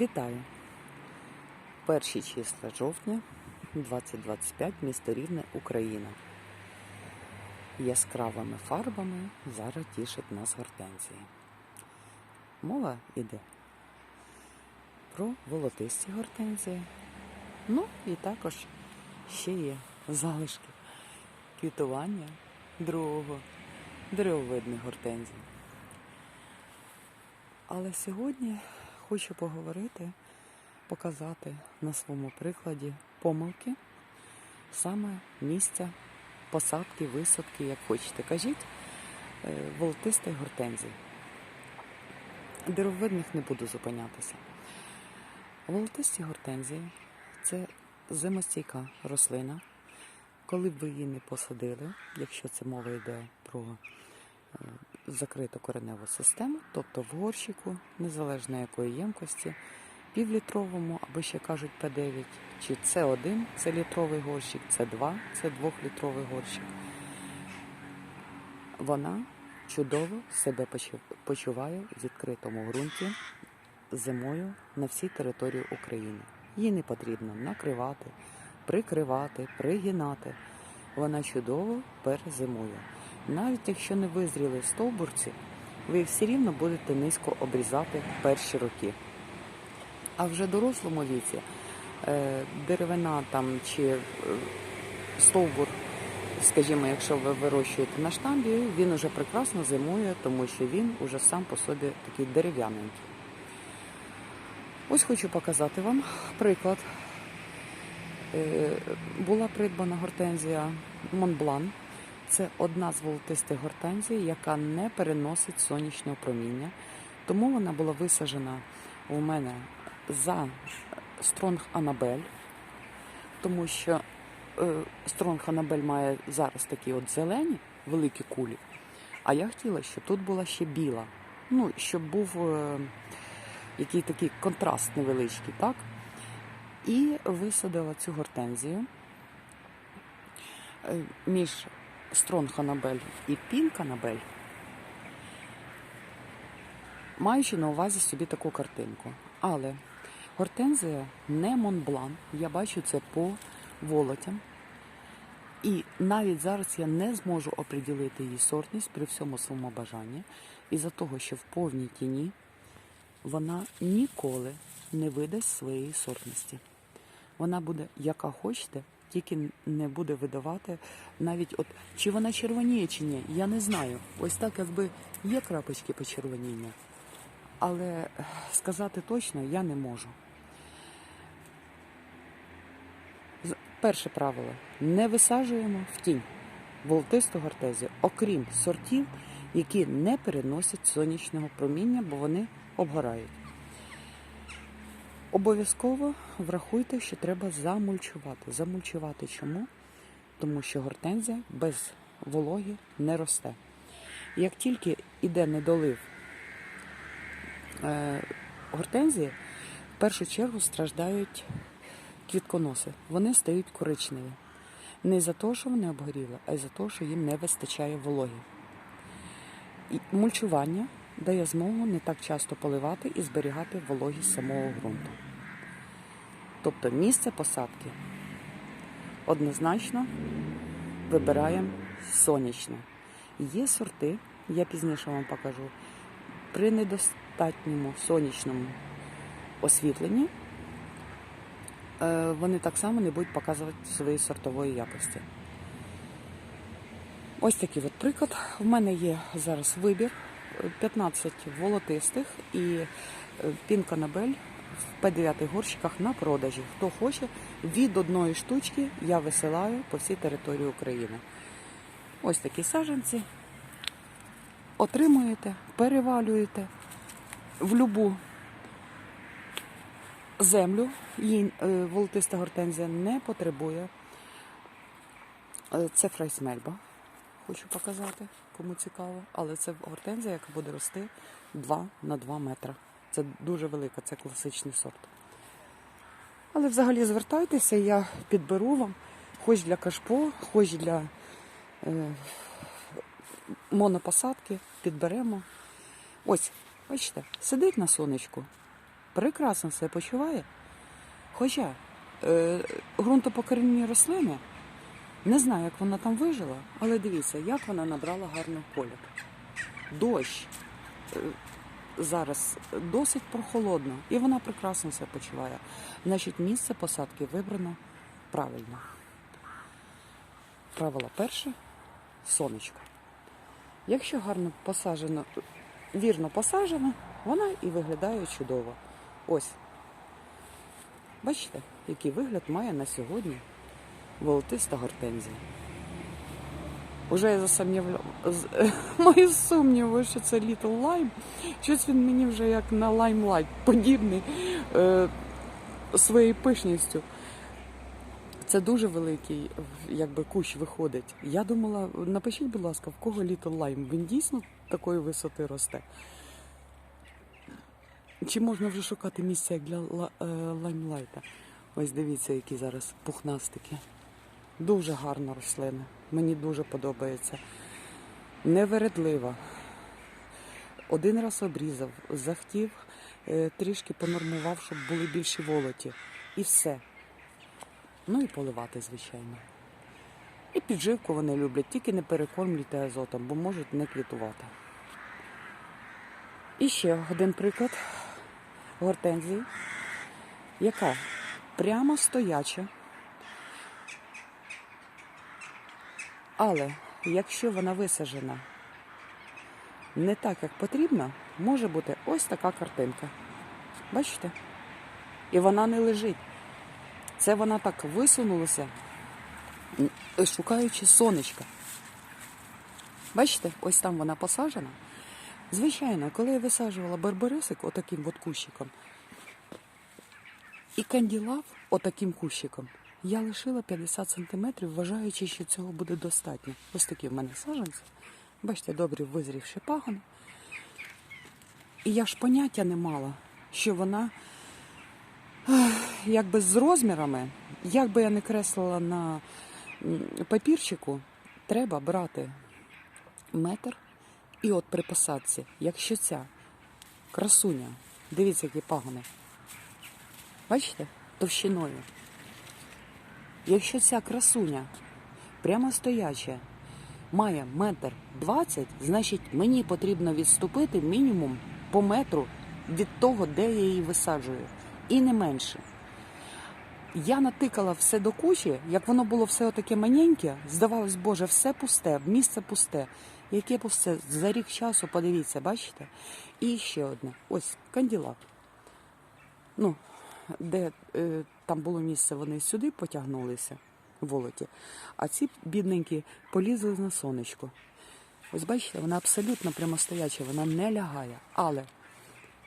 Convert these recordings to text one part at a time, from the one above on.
Вітаю! Перші числа жовтня 2025 місто Рівне, Україна. Яскравими фарбами зараз тішить нас гортензії. Мова йде про волотисті гортензії. Ну і також ще є залишки квітування другого деревовидних гортензій. Але сьогодні хочу поговорити, показати на своєму прикладі помилки саме місця посадки, висадки, як хочете. Кажіть, е, волотистих гортензій. Деревовидних не буду зупинятися. Волотисті гортензії це зимостійка рослина. Коли б ви її не посадили, якщо це мова йде про е, закриту кореневу систему, тобто в горщику, незалежно якої ємкості, півлітровому, або ще кажуть П9, чи С1 це літровий горщик, С2 це двохлітровий горщик. Вона чудово себе почуває в відкритому ґрунті зимою на всій території України. Їй не потрібно накривати, прикривати, пригинати. Вона чудово перезимує. Навіть якщо не визріли стовбурці, ви все рівно будете низько обрізати перші роки. А вже в дорослому віці е, деревина там чи е, стовбур, скажімо, якщо ви вирощуєте на штамбі, він уже прекрасно зимує, тому що він уже сам по собі такий дерев'яненький. Ось хочу показати вам приклад. Е, Була придбана гортензія Монблан. Це одна з волотистих гортензій, яка не переносить сонячного проміння. Тому вона була висаджена у мене за Стронг Анабель, тому що Стронг Анабель має зараз такі от зелені великі кулі. А я хотіла, щоб тут була ще біла. Ну, щоб був е, який такий контраст невеличкий, так? І висадила цю гортензію е, між Стронг Анабель і Пінк Анабель, маючи на увазі собі таку картинку. Але гортензія не Монблан, я бачу це по волотям. І навіть зараз я не зможу оприділити її сортність при всьому своєму бажанні, із-за того, що в повній тіні вона ніколи не видасть своєї сортності. Вона буде, яка хочете, тільки не буде видавати навіть от чи вона червоніє чи ні, я не знаю. Ось так, якби є крапочки почервоніння, але е, сказати точно я не можу. Перше правило: не висаджуємо в тінь волотисту гортезію, окрім сортів, які не переносять сонячного проміння, бо вони обгорають. Обов'язково врахуйте, що треба замульчувати. Замульчувати чому? Тому що гортензія без вологи не росте. Як тільки йде недолив е, гортензії, в першу чергу страждають квітконоси. Вони стають коричневі. Не за те, що вони обгоріли, а й за те, що їм не вистачає вологи. І мульчування дає змогу не так часто поливати і зберігати вологість самого ґрунту. Тобто місце посадки однозначно вибираємо сонячне. Є сорти, я пізніше вам покажу, при недостатньому сонячному освітленні е, вони так само не будуть показувати свої сортової якості. Ось такий от приклад. В мене є зараз вибір 15 волотистих і пінканабель в П9 горщиках на продажі. Хто хоче, від одної штучки я висилаю по всій території України. Ось такі саджанці. Отримуєте, перевалюєте в любу землю. Їй е, волотиста гортензія не потребує. Е, Це фрайсмельба, хочу показати, кому цікаво. Але це гортензія, яка буде рости 2 на 2 метри. Це дуже велика, це класичний сорт. Але взагалі звертайтеся, я підберу вам, хоч для кашпо, хоч для е, монопосадки, підберемо. Ось, бачите, сидить на сонечку, прекрасно себе почуває. Хоча е, ґрунтопокорінні рослини, не знаю, як вона там вижила, але дивіться, як вона набрала гарний колір. Дощ. Зараз досить прохолодно, і вона прекрасно себе почуває. Значить, місце посадки вибрано правильно. Правило перше сонечко. Якщо гарно посаджено, вірно посаджено, вона і виглядає чудово. Ось. Бачите, який вигляд має на сьогодні волотиста гортензія. Уже я засумнівляв... маю сумніви, що це Little Lime. Щось він мені вже як на Limelight подібний е, своєю пишністю. Це дуже великий якби, кущ виходить. Я думала, напишіть, будь ласка, в кого Little Lime? Він дійсно такої висоти росте. Чи можна вже шукати місце як для е, лаймлайта? Ось дивіться, які зараз пухнастики. Дуже гарна рослина. Мені дуже подобається. Невередлива. Один раз обрізав, захотів, е, трішки понормував, щоб були більші волоті. І все. Ну і поливати, звичайно. І підживку вони люблять, тільки не перекормлюйте азотом, бо можуть не квітувати. І ще один приклад гортензії, яка прямо стояча. Але якщо вона висаджена не так, як потрібно, може бути ось така картинка. Бачите? І вона не лежить. Це вона так висунулася, шукаючи сонечка. Бачите, ось там вона посаджена. Звичайно, коли я висаджувала барбарисик отаким от кущиком і канділав отаким кущиком, я лишила 50 сантиметрів, вважаючи, що цього буде достатньо. Ось такі в мене саджанці. Бачите, добрі визрівші пагони. І я ж поняття не мала, що вона якби з розмірами, як би я не креслила на папірчику, треба брати метр. І от при посадці, якщо ця красуня, дивіться, які пагони, бачите, товщиною. Якщо ця красуня прямо стояча має метр двадцять, значить мені потрібно відступити мінімум по метру від того, де я її висаджую. І не менше. Я натикала все до кучі, як воно було все таке маленьке, здавалось, Боже, все пусте, місце пусте. Яке пусте за рік часу, подивіться, бачите? І ще одне. Ось канділаб. Ну, де е, там було місце, вони сюди потягнулися, волоті. А ці бідненькі полізли на сонечко. Ось бачите, вона абсолютно прямостояча, вона не лягає. Але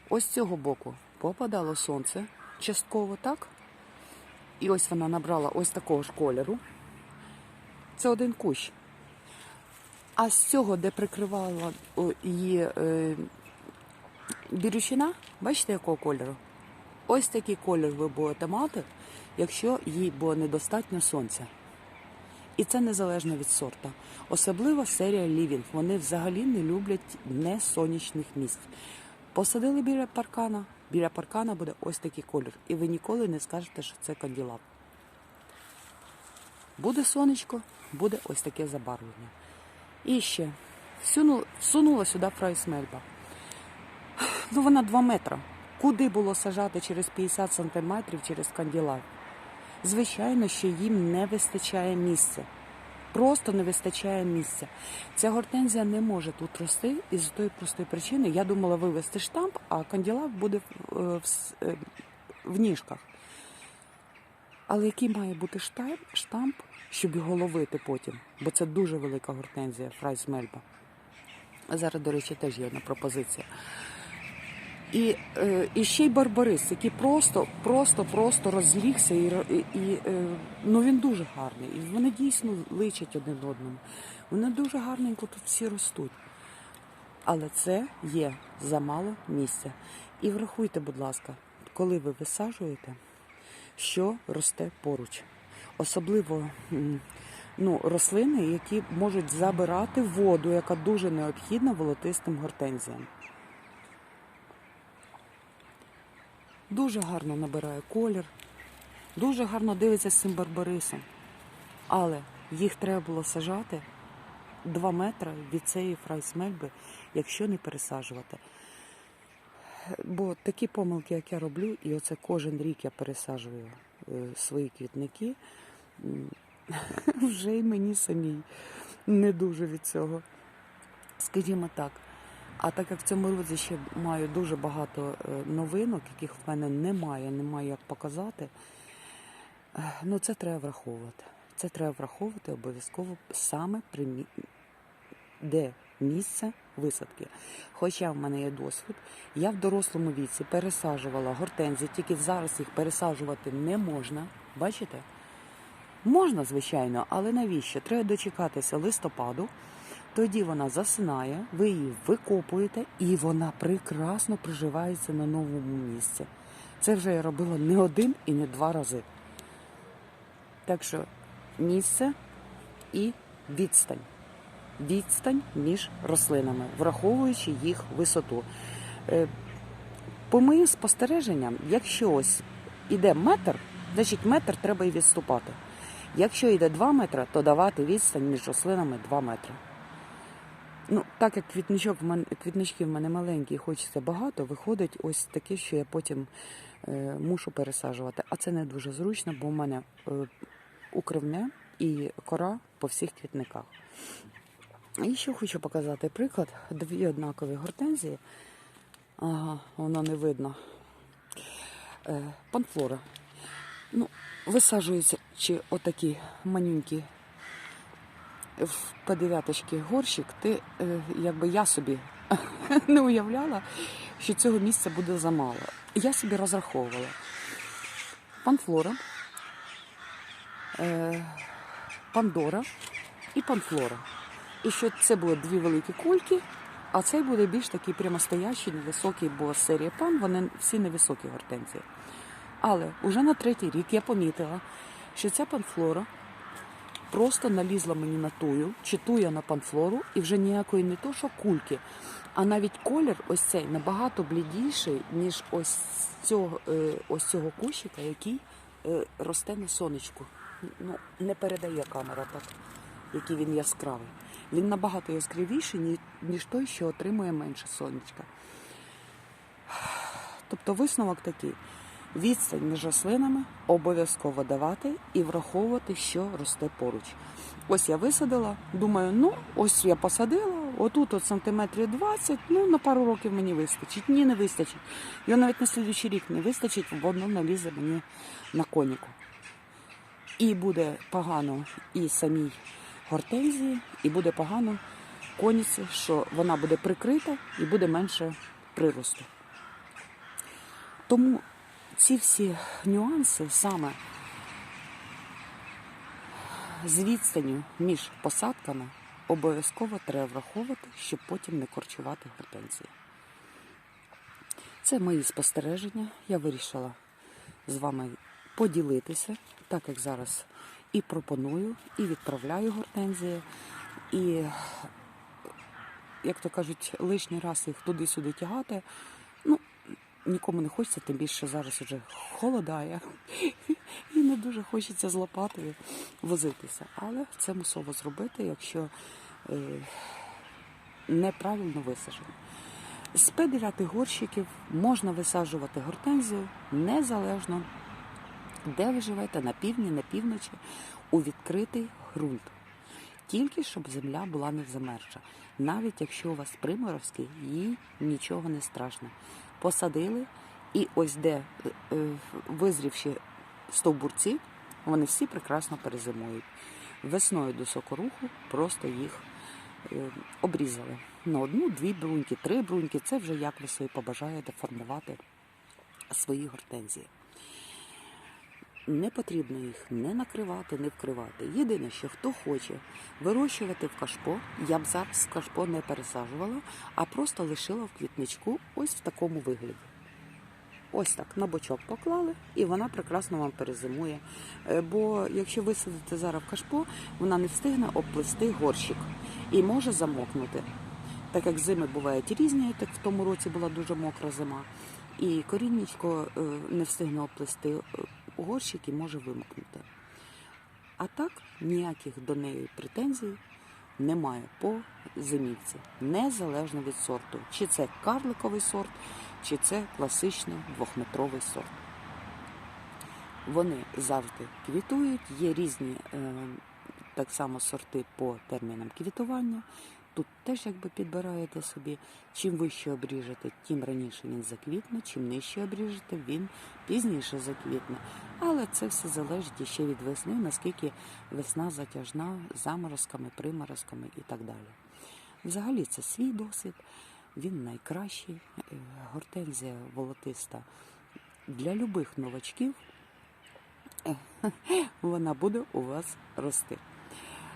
ось з цього боку попадало сонце частково так. І ось вона набрала ось такого ж кольору. Це один кущ. А з цього, де прикривала її е, бірючина, бачите, якого кольору? Ось такий колір ви будете мати, якщо їй було недостатньо сонця. І це незалежно від сорта. Особливо серія Лівінг. Вони взагалі не люблять несонячних місць. Посадили біля паркана, біля паркана буде ось такий колір. І ви ніколи не скажете, що це канділаб. Буде сонечко, буде ось таке забарвлення. І ще всунула сюди фрайсмельба. Ну, вона 2 метри. Куди було сажати через 50 сантиметрів через канділаб? Звичайно, що їм не вистачає місця. Просто не вистачає місця. Ця гортензія не може тут рости із тої простої причини. Я думала вивести штамп, а канділаб буде в, е, в е, в ніжках. Але який має бути штамп, штамп, щоб його ловити потім? Бо це дуже велика гортензія, фрайс мельба. Зараз, до речі, теж є одна пропозиція. І, е, і ще й барбарис, який просто, просто, просто розлігся, і, і, е, ну він дуже гарний. І вони дійсно личать один одному. Вони дуже гарненько тут всі ростуть. Але це є замало місця. І врахуйте, будь ласка, коли ви висаджуєте, що росте поруч. Особливо ну, рослини, які можуть забирати воду, яка дуже необхідна волотистим гортензіям. Дуже гарно набирає колір, дуже гарно дивиться з цим барбарисом. Але їх треба було сажати 2 метри від цієї фрайсмельби, якщо не пересаджувати. Бо такі помилки, як я роблю, і оце кожен рік я пересаджую е, свої квітники, вже й мені самій не дуже від цього. Скажімо так. А так як в цьому році ще маю дуже багато е, новинок, яких в мене немає, немає як показати, е, ну це треба враховувати. Це треба враховувати обов'язково саме при мі- де місце висадки. Хоча в мене є досвід, я в дорослому віці пересаджувала гортензії, тільки зараз їх пересаджувати не можна. Бачите? Можна, звичайно, але навіщо? Треба дочекатися листопаду. Тоді вона засинає, ви її викопуєте, і вона прекрасно приживається на новому місці. Це вже я робила не один і не два рази. Так що місце і відстань. Відстань між рослинами, враховуючи їх висоту. Е, По моїм спостереженням, якщо ось іде метр, значить метр треба і відступати. Якщо йде 2 метри, то давати відстань між рослинами 2 метри. Ну, так як квітничок в мене, квітнички в мене маленькі і хочеться багато, виходить ось таке, що я потім е, мушу пересаджувати. А це не дуже зручно, бо в мене е, укривне і кора по всіх квітниках. І ще хочу показати приклад. Дві однакові гортензії. Ага, воно не видно. Е, панфлора. Ну, висаджуються чи отакі манюнькі в П9 горщик, ти е, якби я собі не уявляла, що цього місця буде замало. Я собі розраховувала. Панфлора, е, Пандора і Панфлора. І що це були дві великі кульки, а цей буде більш такий прямостоящий, невисокий, бо серія пан, вони всі невисокі гортензії. Але уже на третій рік я помітила, що ця панфлора просто налізла мені на тую, чи туя на панфлору, і вже ніякої не то, що кульки, а навіть колір ось цей набагато блідіший, ніж ось цього, е, ось цього кущика, який е, росте на сонечку. Ну, не передає камера так, який він яскравий. Він набагато яскравіший, ніж той, що отримує менше сонечка. Тобто висновок такий. Відстань між рослинами обов'язково давати і враховувати, що росте поруч. Ось я висадила, думаю, ну ось я посадила, отут от сантиметрів 20, ну на пару років мені вистачить. Ні, не вистачить. Його навіть на слідуючий рік не вистачить, бо воно налізе мені на коніку. І буде погано і самій гортензії, і буде погано коніці, що вона буде прикрита і буде менше приросту. Тому ці всі нюанси саме з відстанню між посадками обов'язково треба враховувати, щоб потім не корчувати гортензії. Це мої спостереження. Я вирішила з вами поділитися, так як зараз і пропоную, і відправляю гортензії. І, як то кажуть, лишній раз їх туди-сюди тягати. Нікому не хочеться, тим більше зараз вже холодає. І не дуже хочеться з лопатою возитися. Але це мусово зробити, якщо е, неправильно висаджено. З П9 горщиків можна висаджувати гортензію незалежно, де ви живете, на півдні, на півночі, у відкритий ґрунт. Тільки щоб земля була не замерзша. Навіть якщо у вас приморозки, їй нічого не страшно. Посадили, і ось де е, е, визрівші стовбурці, вони всі прекрасно перезимують. Весною до сокоруху просто їх е, обрізали. На одну, дві бруньки, три бруньки. Це вже як ви собі побажаєте формувати свої гортензії. Не потрібно їх не накривати, не вкривати. Єдине, що хто хоче вирощувати в кашпо, я б зараз кашпо не пересаджувала, а просто лишила в квітничку ось в такому вигляді. Ось так, на бочок поклали, і вона прекрасно вам перезимує. Е, Бо якщо висадити зараз в кашпо, вона не встигне обплести горщик і може замокнути. Так як зими бувають різні, так в тому році була дуже мокра зима, і коріннячко е, не встигне оплести е, горщик і може вимкнути. А так ніяких до неї претензій немає по зимівці, незалежно від сорту, чи це карликовий сорт, чи це класичний двохметровий сорт. Вони завжди квітують, є різні е, так само сорти по термінам квітування. Тут теж якби підбираєте собі, чим вище обріжете, тим раніше він заквітне, чим нижче обріжете, він пізніше заквітне. Але це все залежить ще від весни, наскільки весна затяжна заморозками, приморозками і так далі. Взагалі це свій досвід, він найкращий. Е, Гортензія волотиста для любих новачків е, вона буде у вас рости.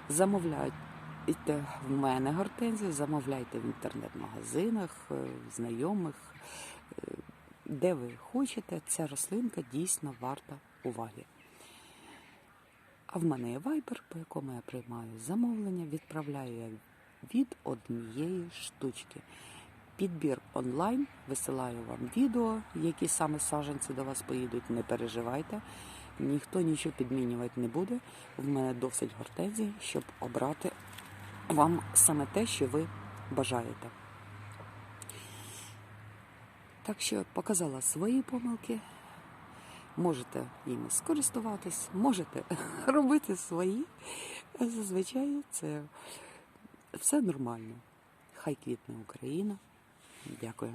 Замовляйте в мене гортензію, замовляйте в інтернет-магазинах, е, знайомих, е, де ви хочете. Ця рослинка дійсно варта уваги. А в мене є вайбер, по якому я приймаю замовлення, відправляю я від однієї штучки. Підбір онлайн, висилаю вам відео, які саме саджанці до вас поїдуть. Не переживайте, ніхто нічого підмінювати не буде. В мене досить гортензій, щоб обрати вам саме те, що ви бажаєте. Так що показала свої помилки. Можете їм скористуватись, можете робити свої. Зазвичай це все нормально. Хай квітне Україна. Дякую.